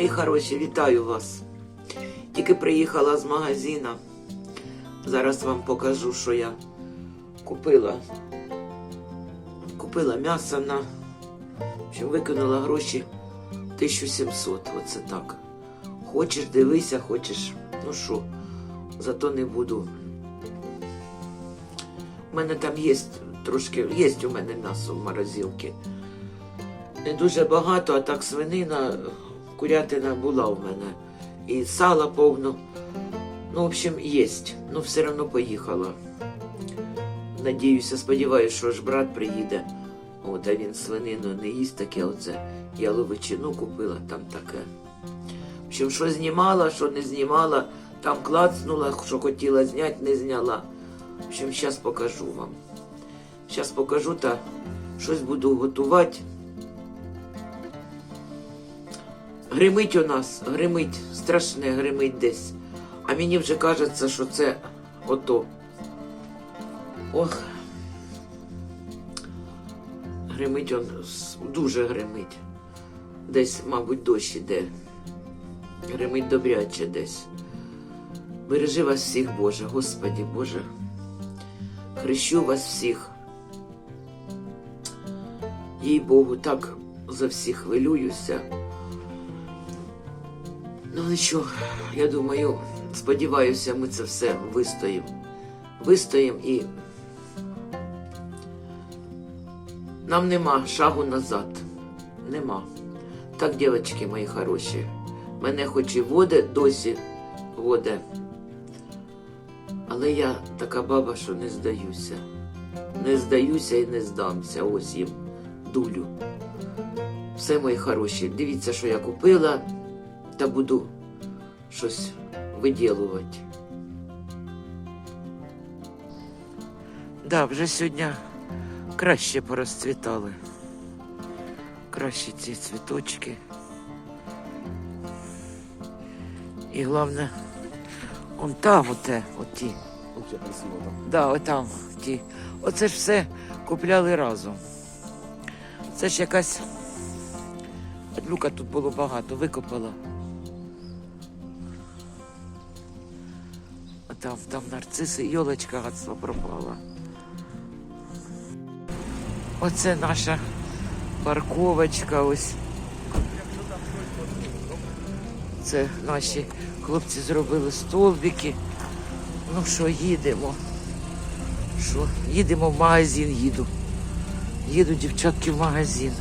Мої хороші, вітаю вас. Тільки приїхала з магазина. Зараз вам покажу, що я купила. Купила м'ясо на. Общем, викинула гроші 1700. Оце так. Хочеш, дивися, хочеш. Ну що, зато не буду. У мене там є трошки, є у мене м'ясо в морозилці. Не дуже багато, а так свинина, курятина була в мене. І сала повно. Ну, в общем, є. Ну, все одно поїхала. Надіюся, сподіваюся, що ж брат приїде. От, а він свинину не їсть таке оце. Я купила, там таке. В общем, що знімала, що не знімала, там клацнула, що хотіла зняти, не зняла. В общем, зараз покажу вам. Зараз покажу та щось буду готувати. Гримить у нас, гримить, страшне гримить десь. А мені вже кажеться, що це ото. Ох. Гримить он дуже гримить. Десь, мабуть, дощ іде. Гримить добряче десь. Бережи вас всіх, Боже, Господі Боже. Хрещу вас всіх. Їй Богу, так за всіх хвилююся. Ну нічого, я думаю, сподіваюся, ми це все вистоїмо. Вистоїмо і нам нема шагу назад. Нема. Так, дівчатки мої хороші, мене хоч і воде досі воде. Але я така баба, що не здаюся. Не здаюся і не здамся. Ось їм дулю. Все мої хороші. Дивіться, що я купила, та буду щось виділувати. Да, вже сьогодні краще порозцвітали. Краще ці цвіточки. І головне, он там оте, оті. Вообще красиво там. Да, отам ті. Оце ж все купляли разом. Це ж якась. Люка тут було багато, викопала. Там, там нарциси, йолочка гадство пропала. Оце наша парковочка ось. Це наші хлопці зробили столбики. Ну що, їдемо. Що? Їдемо в магазин, їду. Їду, дівчатки, в магазин.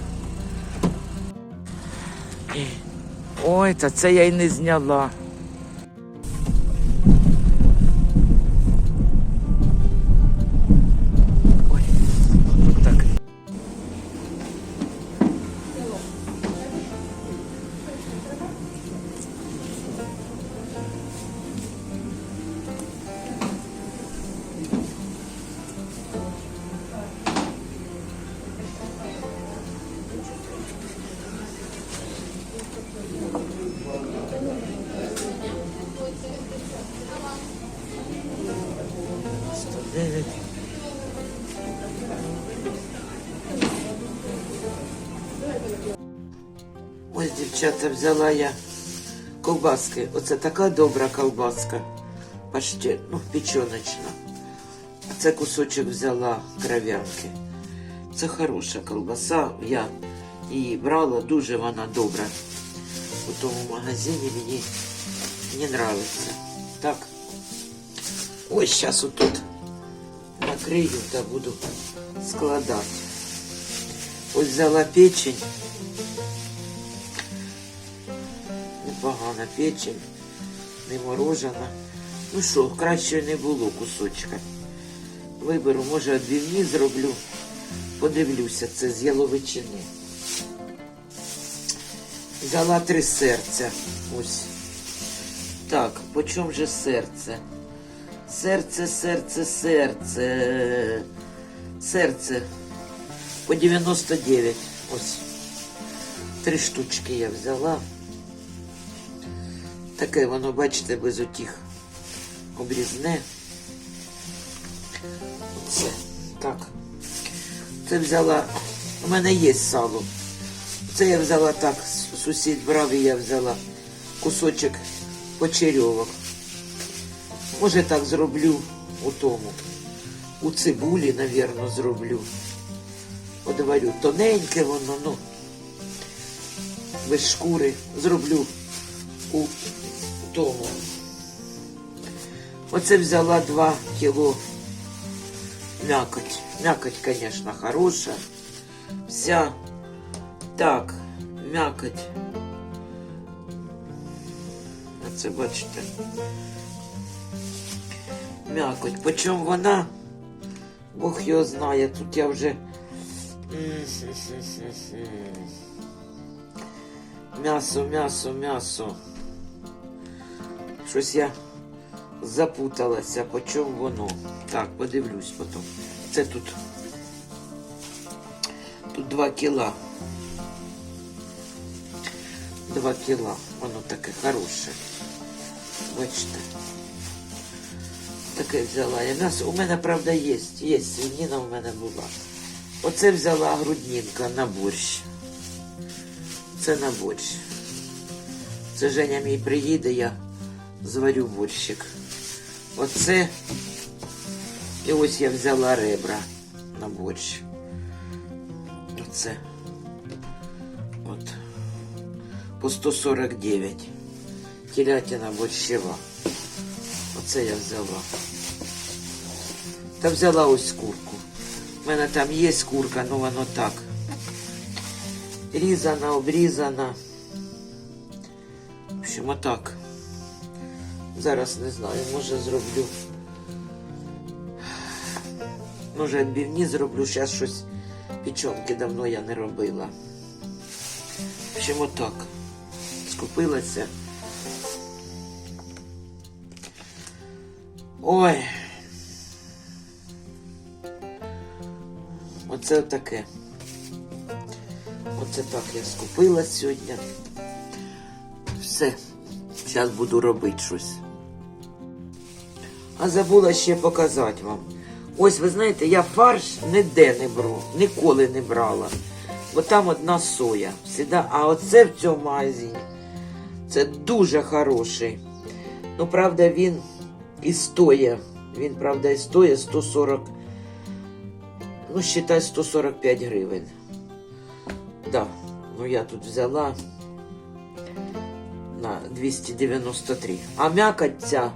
Ой, та це я й не зняла. 9. Ось, дівчата, взяла я ковбаски. Оце така добра ковбаска. Почти, ну, печеночна. А це кусочок взяла кров'янки. Це хороша колбаса. Я її брала, дуже вона добра. У тому магазині мені не подобається. Так. Ось зараз отут накрию та буду складати. Ось взяла печень. Непогана печень, не морожена. Ну що, краще не було кусочка. Виберу, може, одвівні зроблю. Подивлюся, це з яловичини. Взяла три серця. Ось. Так, по чому же серце? Серце, серце, серце. Серце. По 99. Ось. Три штучки я взяла. Таке воно, бачите, без отіх обрізне. Оце. Так. Це взяла. У мене є сало. Це я взяла так. Сусід брав і я взяла кусочок почерьовок. Може так зроблю у тому. У цибулі, навірно, зроблю. Подиварю тоненьке воно, ну, без шкури. Зроблю у тому. Оце взяла 2 кіло мякоть. Мякоть, конечно, хороша. Вся. Так, мякоть. Оце бачите. Мякоть. Почому вона? Бог його знає. Тут я вже. М'ясо, м'ясо, м'ясо. Щось я запуталася, по чому воно. Так, подивлюсь потім. Це тут. Тут 2 кіла. 2 кіла. Воно таке хороше. Бачите. Таке взяла я м'ясо. У мене, правда, є. Є свинина у мене була. Оце взяла груднінка на борщ. Це на борщ. Це Женя мій приїде, я зварю борщик. Оце. І ось я взяла ребра на борщ. Оце. От. По 149. Телятина борщева. Оце я взяла. Та взяла ось курку. У мене там є курка, ну воно так. Різана, обрізана. В общем, отак. Зараз не знаю, може зроблю. Може відбивні зроблю, зараз щось печонки давно я не робила. В общем, отак. Скупилася. Ой. Оце таке. Оце так я скупилась сьогодні. Все. Зараз буду робити щось. А забула ще показати вам. Ось ви знаєте, я фарш ніде не беру, ніколи не брала. Бо там одна соя. Всегда. А оце в цьому магазині. Це дуже хороший. Ну, правда, він і стоїть. Він, правда, і стоїть 140. Ну, считай 145 гривень. Да. Ну я тут взяла на 293. А м'якоть ця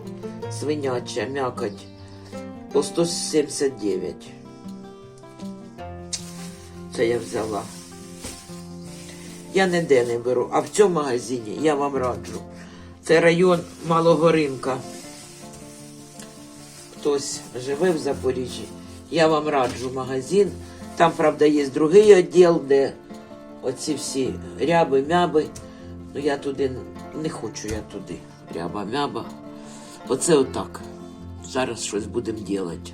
свиняча м'якоть по 179. Це я взяла. Я ніде не беру, а в цьому магазині я вам раджу. Це район Малого ринка. Хтось живе в Запоріжжі. Я вам раджу магазин. Там, правда, є другий відділ, де оці всі ряби, мяби. Ну я туди не хочу я туди. Ряба, мяба. Оце отак. Зараз щось будемо робити.